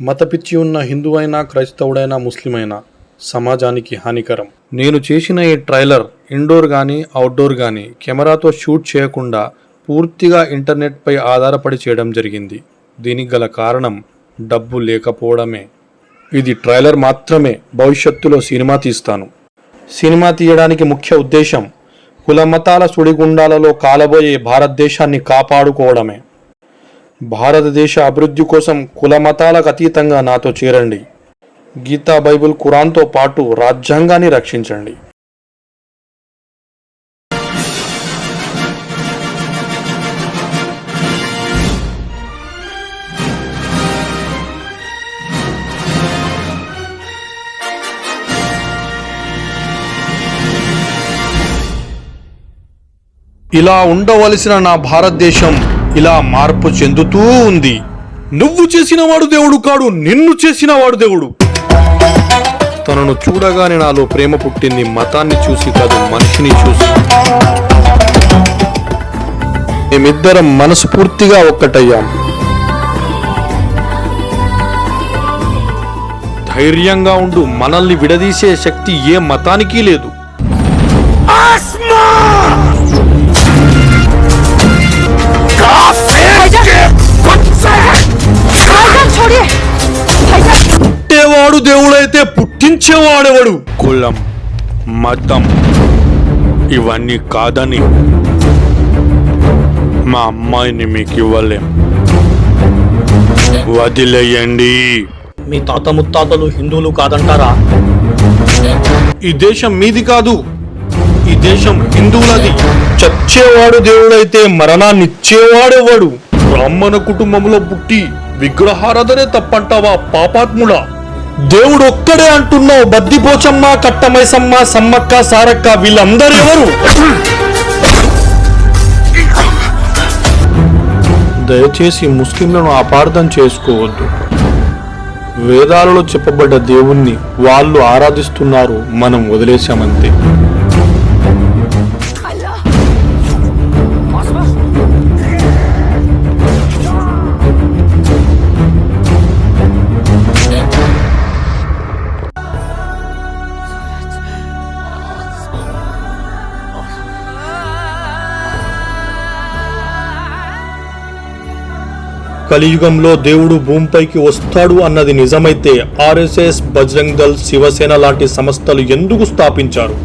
మతపిచ్చి ఉన్న హిందువైనా క్రైస్తవుడైనా ముస్లిం అయినా సమాజానికి హానికరం. నేను చేసిన ఈ ట్రైలర్ ఇండోర్ కానీ అవుట్డోర్ కానీ కెమెరాతో షూట్ చేయకుండా పూర్తిగా ఇంటర్నెట్పై ఆధారపడి చేయడం జరిగింది. దీనికి గల కారణం డబ్బు లేకపోవడమే. ఇది ట్రైలర్ మాత్రమే. భవిష్యత్తులో సినిమా తీస్తాను. సినిమా తీయడానికి ముఖ్య ఉద్దేశం కుల మతాల సుడిగుండాలలో కాలబోయే భారతదేశాన్ని కాపాడుకోవడమే. భారతదేశ అభివృద్ధి కోసం కులమతాలకు అతీతంగా నాతో చేరండి. గీతా బైబిల్ ఖురాన్తో పాటు రాజ్యాంగాన్ని రక్షించండి. ఇలా ఉండవలసిన నా భారతదేశం ఇలా మార్పు చెందుతూ ఉంది. నువ్వు చేసిన వాడు దేవుడు కాడు నిన్ను చేసిన వాడు దేవుడు. తనను చూడగానే నాలో ప్రేమ పుట్టింది మతాన్ని చూసి కాదు మనిషిని చూసి. మేమిద్దరం మనస్ఫూర్తిగా ఒక్కటయ్యాం. ధైర్యంగా ఉండు మనల్ని విడదీసే శక్తి ఏ మతానికి లేదు. దేవుడైతే పుట్టించేవాడెవడు కులం మతం ఇవన్నీ కాదని మా అమ్మాయిని మీకు ఇవ్వలేం. వదిలేయండి. మీ తాత ముత్తాతలు హిందువులు కాదంటారా? ఈ దేశం మీది కాదు ఈ దేశం హిందువులది. చచ్చేవాడు దేవుడైతే మరణాన్నిచ్చేవాడెవడు బ్రాహ్మణ కుటుంబంలో పుట్టి విగ్రహారాధనే తప్పంటావా పాపాత్ముడా? దేవుడు ఒక్కడే అంటున్నావు బద్దిపోచమ్మ కట్టమైసమ్మ సమ్మక్క సారక్క వీళ్ళందరెవరు దయచేసి ముస్లింలను అపార్థం చేసుకోవద్దు. వేదాలలో చెప్పబడ్డ దేవుణ్ణి వాళ్ళు ఆరాధిస్తున్నారు మనం వదిలేశామంతే. కలియుగంలో దేవుడు భూమిపైకి వస్తాడు అన్నది నిజమైతే ఆర్ఎస్ఎస్ బజరంగ్ దళ్ శివసేన లాంటి సంస్థలు ఎందుకు స్థాపించారు?